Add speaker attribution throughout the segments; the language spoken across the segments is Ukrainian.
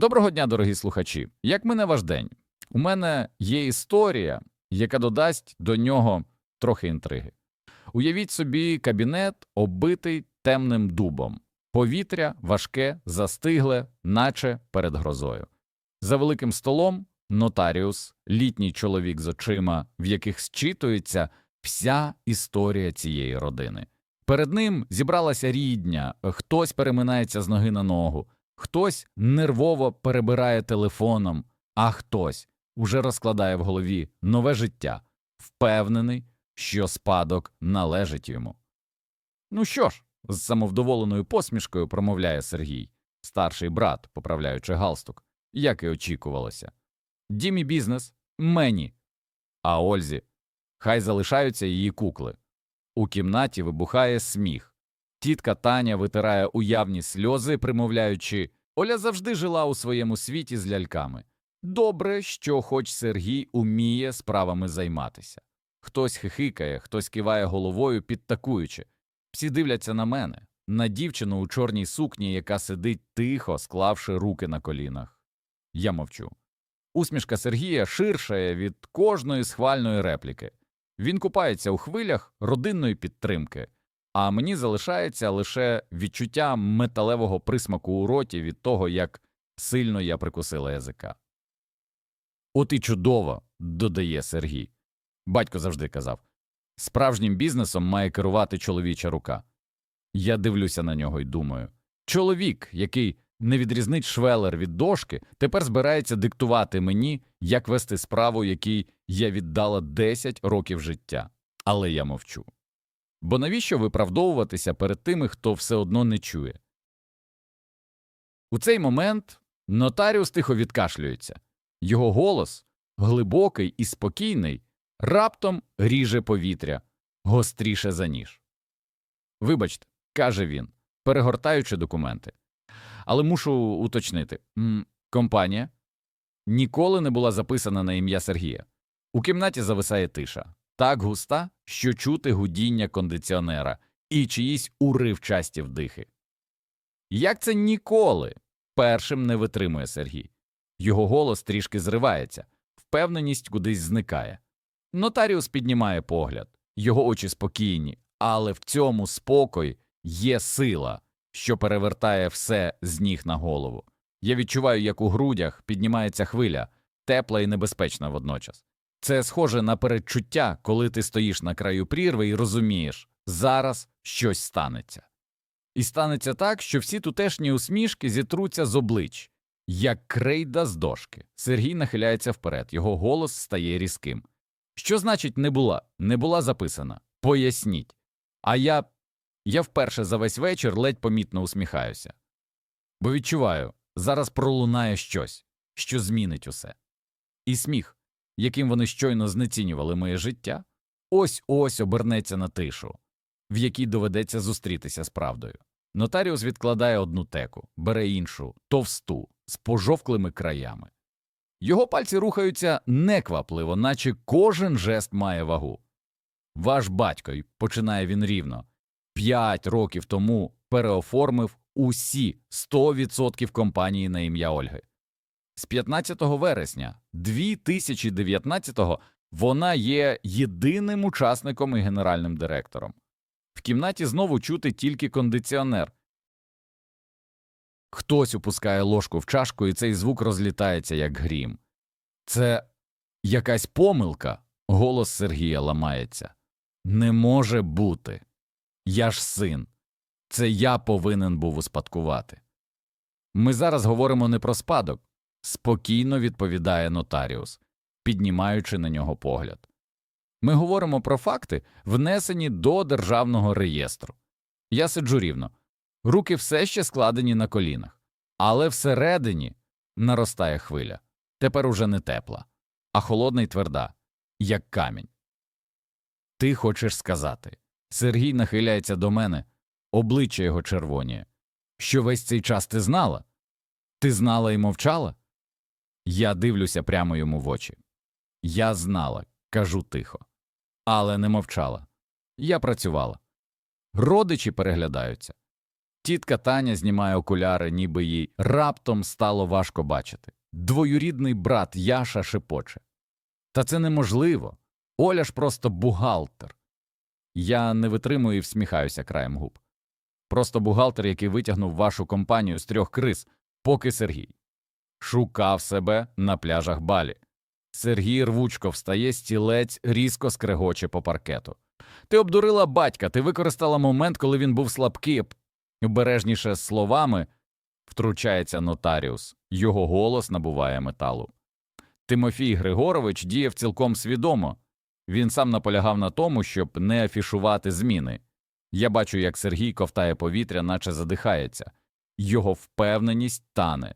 Speaker 1: Доброго дня, дорогі слухачі. Як мине ваш день? У мене є історія, яка додасть до нього трохи інтриги. Уявіть собі кабінет, оббитий темним дубом, повітря важке, застигле, наче перед грозою. За великим столом нотаріус, літній чоловік з очима, в яких зчитується вся історія цієї родини. Перед ним зібралася рідня, хтось переминається з ноги на ногу, хтось нервово перебирає телефоном, а хтось уже розкладає в голові нове життя, впевнений, що спадок належить йому. Ну що ж, з самовдоволеною посмішкою промовляє Сергій, старший брат, поправляючи галстук, як і очікувалося. Дімі бізнес мені, а Ользі хай залишаються її кукли. У кімнаті вибухає сміх. Тітка Таня витирає уявні сльози, примовляючи Оля завжди жила у своєму світі з ляльками. Добре, що хоч Сергій уміє справами займатися. Хтось хихикає, хтось киває головою, підтакуючи. Всі дивляться на мене, на дівчину у чорній сукні, яка сидить тихо, склавши руки на колінах. Я мовчу. Усмішка Сергія ширшає від кожної схвальної репліки. Він купається у хвилях родинної підтримки, а мені залишається лише відчуття металевого присмаку у роті від того, як сильно я прикусила язика. От і чудово, додає Сергій. Батько завжди казав справжнім бізнесом має керувати чоловіча рука. Я дивлюся на нього і думаю чоловік, який не відрізнить швелер від дошки, тепер збирається диктувати мені, як вести справу, якій я віддала 10 років життя. Але я мовчу. Бо навіщо виправдовуватися перед тими, хто все одно не чує? У цей момент нотаріус тихо відкашлюється. Його голос, глибокий і спокійний, раптом ріже повітря, гостріше за ніж. Вибачте, каже він, перегортаючи документи. Але мушу уточнити компанія ніколи не була записана на ім'я Сергія. У кімнаті зависає тиша, так густа, що чути гудіння кондиціонера і чиїсь уривчасті вдихи. Як це ніколи? Першим не витримує Сергій. Його голос трішки зривається, впевненість кудись зникає. Нотаріус піднімає погляд, його очі спокійні, але в цьому спокой є сила, що перевертає все з ніг на голову. Я відчуваю, як у грудях піднімається хвиля, тепла і небезпечна водночас. Це схоже на передчуття, коли ти стоїш на краю прірви і розумієш, зараз щось станеться. І станеться так, що всі тутешні усмішки зітруться з облич, як крейда з дошки. Сергій нахиляється вперед, його голос стає різким. Що значить не була? Не була записана? Поясніть. А я. Я вперше за весь вечір ледь помітно усміхаюся. Бо відчуваю, зараз пролунає щось, що змінить усе. І сміх, яким вони щойно знецінювали моє життя, ось ось обернеться на тишу, в якій доведеться зустрітися з правдою. Нотаріус відкладає одну теку, бере іншу, товсту, з пожовклими краями. Його пальці рухаються неквапливо, наче кожен жест має вагу. Ваш батько, починає він рівно, п'ять років тому переоформив усі 100% компанії на ім'я Ольги. З 15 вересня 2019-го вона є єдиним учасником і генеральним директором. В кімнаті знову чути тільки кондиціонер. Хтось опускає ложку в чашку, і цей звук розлітається, як грім. Це якась помилка. Голос Сергія ламається. Не може бути. Я ж син. Це я повинен був успадкувати. Ми зараз говоримо не про спадок, спокійно відповідає нотаріус, піднімаючи на нього погляд. Ми говоримо про факти, внесені до державного реєстру. Я сиджу рівно, руки все ще складені на колінах, але всередині наростає хвиля. Тепер уже не тепла, а холодна й тверда, як камінь. Ти хочеш сказати. Сергій нахиляється до мене, обличчя його червоніє. Що весь цей час ти знала? Ти знала і мовчала? Я дивлюся прямо йому в очі. Я знала, кажу тихо, але не мовчала. Я працювала. Родичі переглядаються. Тітка Таня знімає окуляри, ніби їй раптом стало важко бачити. Двоюрідний брат Яша шепоче. Та це неможливо. Оля ж просто бухгалтер. Я не витримую і всміхаюся краєм губ. Просто бухгалтер, який витягнув вашу компанію з трьох криз, поки Сергій. Шукав себе на пляжах Балі. Сергій рвучко встає, стілець різко скрегоче по паркету. Ти обдурила батька, ти використала момент, коли він був слабкий. Обережніше словами втручається нотаріус, його голос набуває металу. Тимофій Григорович діяв цілком свідомо. Він сам наполягав на тому, щоб не афішувати зміни. Я бачу, як Сергій ковтає повітря, наче задихається, його впевненість тане.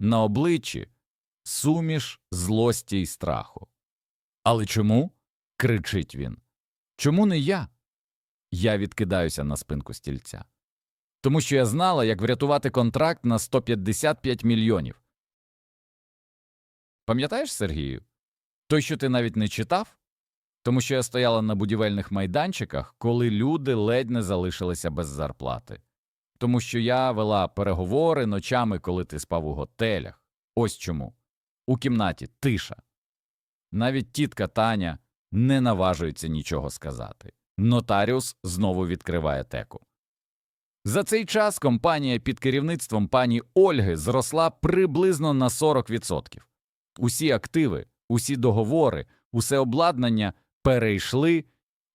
Speaker 1: На обличчі суміш злості й страху. Але чому? кричить він. Чому не я? Я відкидаюся на спинку стільця. Тому що я знала, як врятувати контракт на 155 мільйонів. Пам'ятаєш, Сергію? Той, що ти навіть не читав? Тому що я стояла на будівельних майданчиках, коли люди ледь не залишилися без зарплати. Тому що я вела переговори ночами, коли ти спав у готелях. Ось чому. У кімнаті тиша. Навіть тітка Таня не наважується нічого сказати. Нотаріус знову відкриває теку. За цей час компанія під керівництвом пані Ольги зросла приблизно на 40%. Усі активи, усі договори, усе обладнання перейшли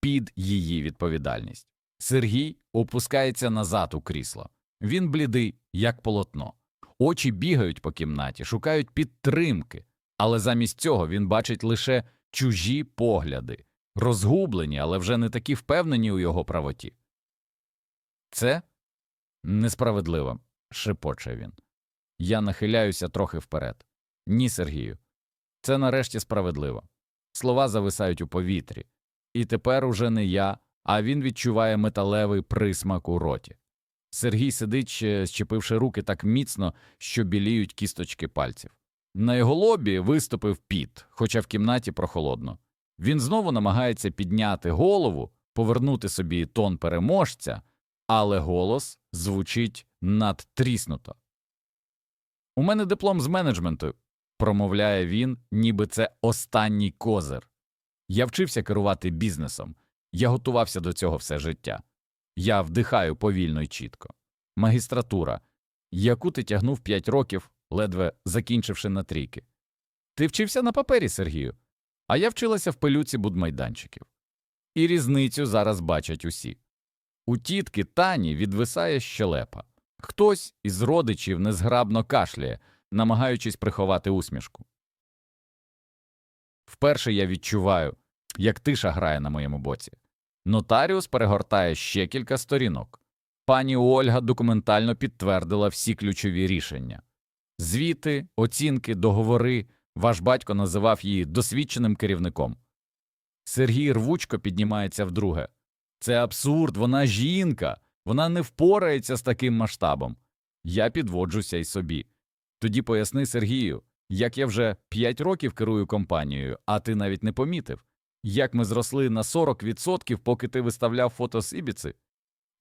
Speaker 1: під її відповідальність. Сергій опускається назад у крісло. Він блідий, як полотно. Очі бігають по кімнаті, шукають підтримки, але замість цього він бачить лише чужі погляди, розгублені, але вже не такі впевнені у його правоті. Це несправедливо, шепоче він. Я нахиляюся трохи вперед. Ні, Сергію. Це нарешті справедливо. Слова зависають у повітрі. І тепер уже не я, а він відчуває металевий присмак у роті. Сергій сидить, ще щепивши руки так міцно, що біліють кісточки пальців. На його лобі виступив піт, хоча в кімнаті прохолодно. Він знову намагається підняти голову, повернути собі тон переможця, але голос звучить надтріснуто. У мене диплом з менеджменту, промовляє він, ніби це останній козир. Я вчився керувати бізнесом, я готувався до цього все життя. Я вдихаю повільно й чітко. Магістратура, яку ти тягнув п'ять років, ледве закінчивши на трійки. Ти вчився на папері, Сергію, а я вчилася в пилюці будмайданчиків. І різницю зараз бачать усі. У тітки Тані відвисає щелепа. Хтось із родичів незграбно кашляє, намагаючись приховати усмішку. Вперше я відчуваю, як тиша грає на моєму боці. Нотаріус перегортає ще кілька сторінок. Пані Ольга документально підтвердила всі ключові рішення. Звіти, оцінки, договори. Ваш батько називав її досвідченим керівником. Сергій рвучко піднімається вдруге. Це абсурд, вона жінка, вона не впорається з таким масштабом. Я підводжуся й собі. Тоді поясни Сергію, як я вже п'ять років керую компанією, а ти навіть не помітив, як ми зросли на 40%, поки ти виставляв фото з Ібіци.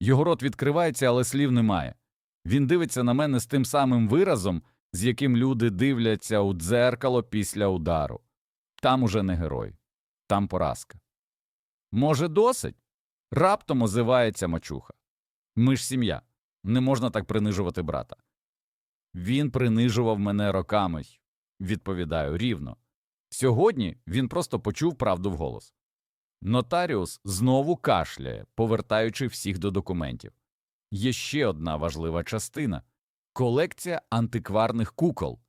Speaker 1: Його рот відкривається, але слів немає. Він дивиться на мене з тим самим виразом, з яким люди дивляться у дзеркало після удару. Там уже не герой, там поразка. Може, досить? Раптом озивається мачуха. Ми ж сім'я. Не можна так принижувати брата. Він принижував мене роками, відповідаю рівно. Сьогодні він просто почув правду вголос. Нотаріус знову кашляє, повертаючи всіх до документів. Є ще одна важлива частина колекція антикварних кукол.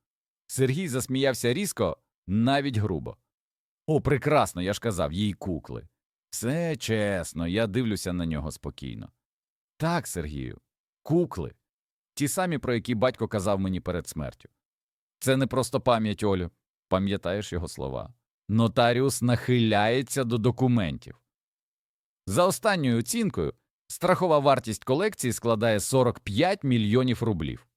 Speaker 1: Сергій засміявся різко, навіть грубо. О, прекрасно, я ж казав, їй кукли. Все чесно, я дивлюся на нього спокійно. Так, Сергію, кукли. Ті самі, про які батько казав мені перед смертю. Це не просто пам'ять Олю, пам'ятаєш його слова. Нотаріус нахиляється до документів. За останньою оцінкою, страхова вартість колекції складає 45 мільйонів рублів.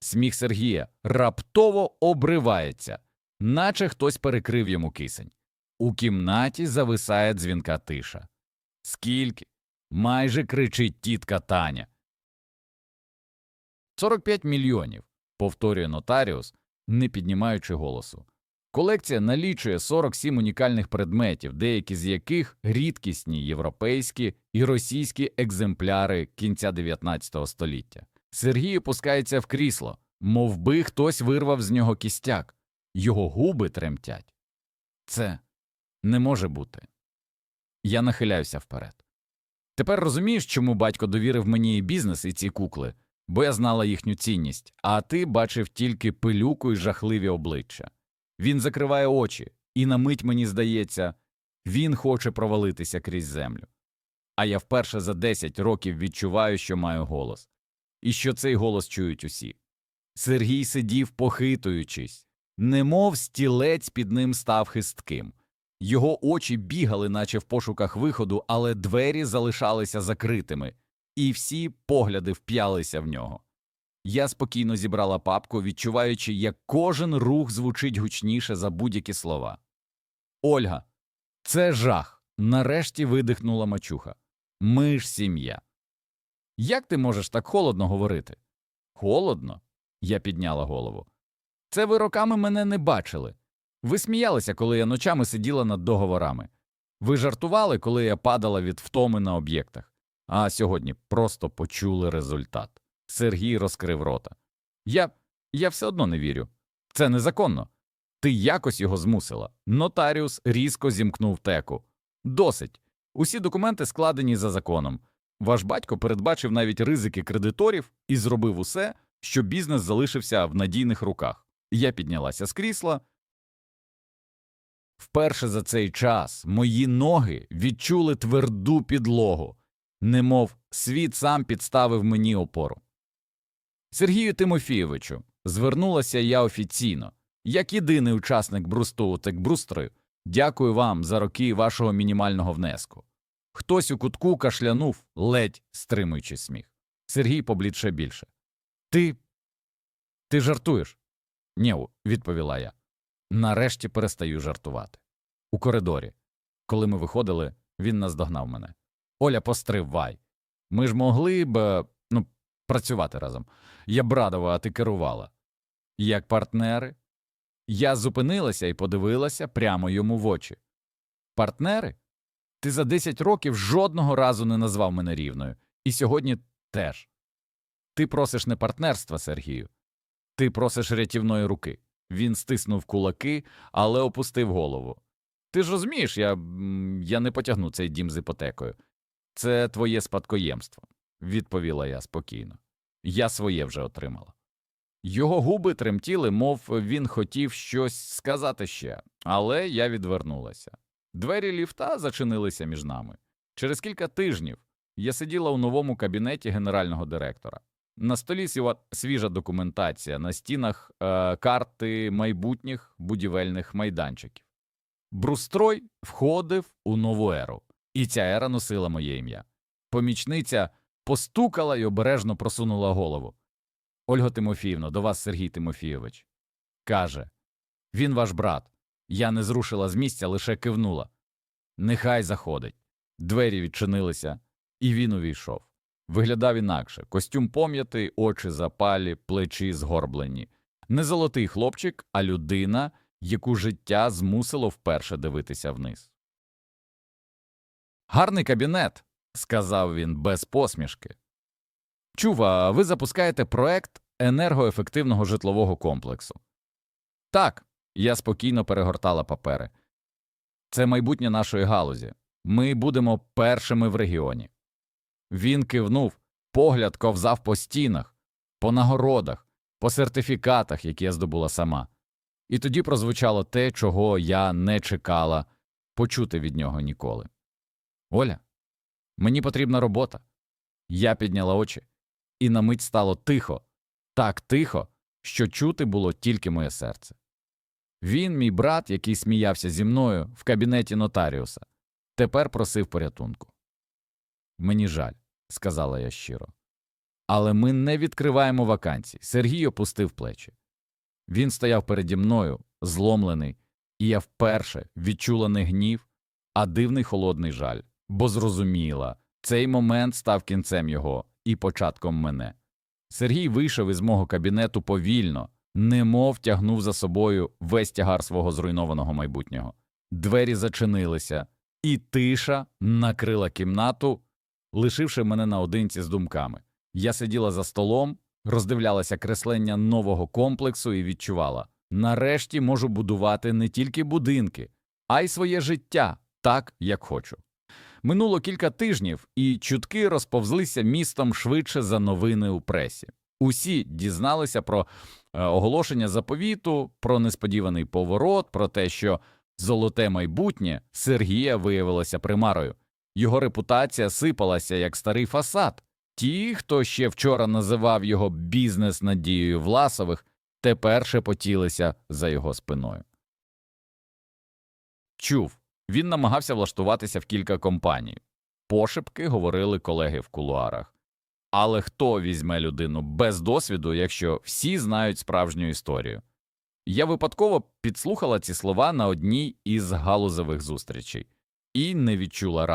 Speaker 1: Сміх Сергія раптово обривається, наче хтось перекрив йому кисень. У кімнаті зависає дзвінка тиша. Скільки? майже кричить тітка Таня. 45 мільйонів, повторює нотаріус, не піднімаючи голосу. Колекція налічує 47 унікальних предметів, деякі з яких рідкісні європейські і російські екземпляри кінця 19 століття. Сергій опускається в крісло, мов би хтось вирвав з нього кістяк. Його губи тремтять. Це не може бути. Я нахиляюся вперед. Тепер розумієш, чому батько довірив мені і бізнес і ці кукли, бо я знала їхню цінність, а ти бачив тільки пилюку і жахливі обличчя. Він закриває очі, і на мить мені здається, він хоче провалитися крізь землю. А я вперше за 10 років відчуваю, що маю голос, і що цей голос чують усі. Сергій сидів, похитуючись, немов стілець під ним став хистким. Його очі бігали, наче в пошуках виходу, але двері залишалися закритими, і всі погляди вп'ялися в нього. Я спокійно зібрала папку, відчуваючи, як кожен рух звучить гучніше за будь-які слова. Ольга, це жах. Нарешті видихнула мачуха. Ми ж сім'я. Як ти можеш так холодно говорити? Холодно? Я підняла голову. Це ви роками мене не бачили. Ви сміялися, коли я ночами сиділа над договорами. Ви жартували, коли я падала від втоми на об'єктах, а сьогодні просто почули результат. Сергій розкрив рота. Я я все одно не вірю. Це незаконно. Ти якось його змусила. Нотаріус різко зімкнув теку. Досить. Усі документи складені за законом. Ваш батько передбачив навіть ризики кредиторів і зробив усе, щоб бізнес залишився в надійних руках. Я піднялася з крісла. Вперше за цей час мої ноги відчули тверду підлогу, немов світ сам підставив мені опору. Сергію Тимофійовичу, звернулася я офіційно, як єдиний учасник брусту Текбрустрою, дякую вам за роки вашого мінімального внеску. Хтось у кутку кашлянув, ледь стримуючи сміх. Сергій поблідше більше. Ти. Ти жартуєш? Ні, відповіла я. Нарешті перестаю жартувати. У коридорі. Коли ми виходили, він наздогнав мене. Оля, постривай. Ми ж могли б е, ну, працювати разом. Я б радова, а ти керувала. Як партнери. Я зупинилася і подивилася прямо йому в очі. Партнери? Ти за 10 років жодного разу не назвав мене рівною, і сьогодні теж. Ти просиш не партнерства, Сергію. Ти просиш рятівної руки. Він стиснув кулаки, але опустив голову. Ти ж розумієш, я, я не потягну цей дім з іпотекою. Це твоє спадкоємство, відповіла я спокійно. Я своє вже отримала. Його губи тремтіли, мов він хотів щось сказати ще, але я відвернулася. Двері ліфта зачинилися між нами. Через кілька тижнів я сиділа у новому кабінеті генерального директора. На столі свіжа документація, на стінах е, карти майбутніх будівельних майданчиків. Брустрой входив у нову еру, і ця ера носила моє ім'я. Помічниця постукала й обережно просунула голову. Ольга Тимофіївна, до вас Сергій Тимофійович. Каже Він ваш брат. Я не зрушила з місця, лише кивнула. Нехай заходить. Двері відчинилися, і він увійшов. Виглядав інакше костюм пом'ятий, очі запалі, плечі згорблені. Не золотий хлопчик, а людина, яку життя змусило вперше дивитися вниз. Гарний кабінет, сказав він без посмішки. Чува, ви запускаєте проект енергоефективного житлового комплексу. Так, я спокійно перегортала папери. Це майбутнє нашої галузі. Ми будемо першими в регіоні. Він кивнув, погляд ковзав по стінах, по нагородах, по сертифікатах, які я здобула сама. І тоді прозвучало те, чого я не чекала почути від нього ніколи. Оля, мені потрібна робота. Я підняла очі, і на мить стало тихо, так тихо, що чути було тільки моє серце. Він, мій брат, який сміявся зі мною в кабінеті нотаріуса, тепер просив порятунку. Мені жаль, сказала я щиро. Але ми не відкриваємо вакансій. Сергій опустив плечі. Він стояв переді мною, зломлений, і я вперше відчула не гнів, а дивний холодний жаль, бо зрозуміла, цей момент став кінцем його і початком мене. Сергій вийшов із мого кабінету повільно, немов тягнув за собою весь тягар свого зруйнованого майбутнього. Двері зачинилися, і тиша накрила кімнату, лишивши мене наодинці з думками. Я сиділа за столом, роздивлялася креслення нового комплексу і відчувала нарешті можу будувати не тільки будинки, а й своє життя так, як хочу. Минуло кілька тижнів, і чутки розповзлися містом швидше за новини у пресі. Усі дізналися про е, оголошення заповіту, про несподіваний поворот, про те, що золоте майбутнє Сергія виявилося примарою. Його репутація сипалася як старий фасад. Ті, хто ще вчора називав його бізнес надією Власових, тепер шепотілися за його спиною. Чув, він намагався влаштуватися в кілька компаній. Пошепки говорили колеги в кулуарах. Але хто візьме людину без досвіду, якщо всі знають справжню історію? Я випадково підслухала ці слова на одній із галузевих зустрічей і не відчула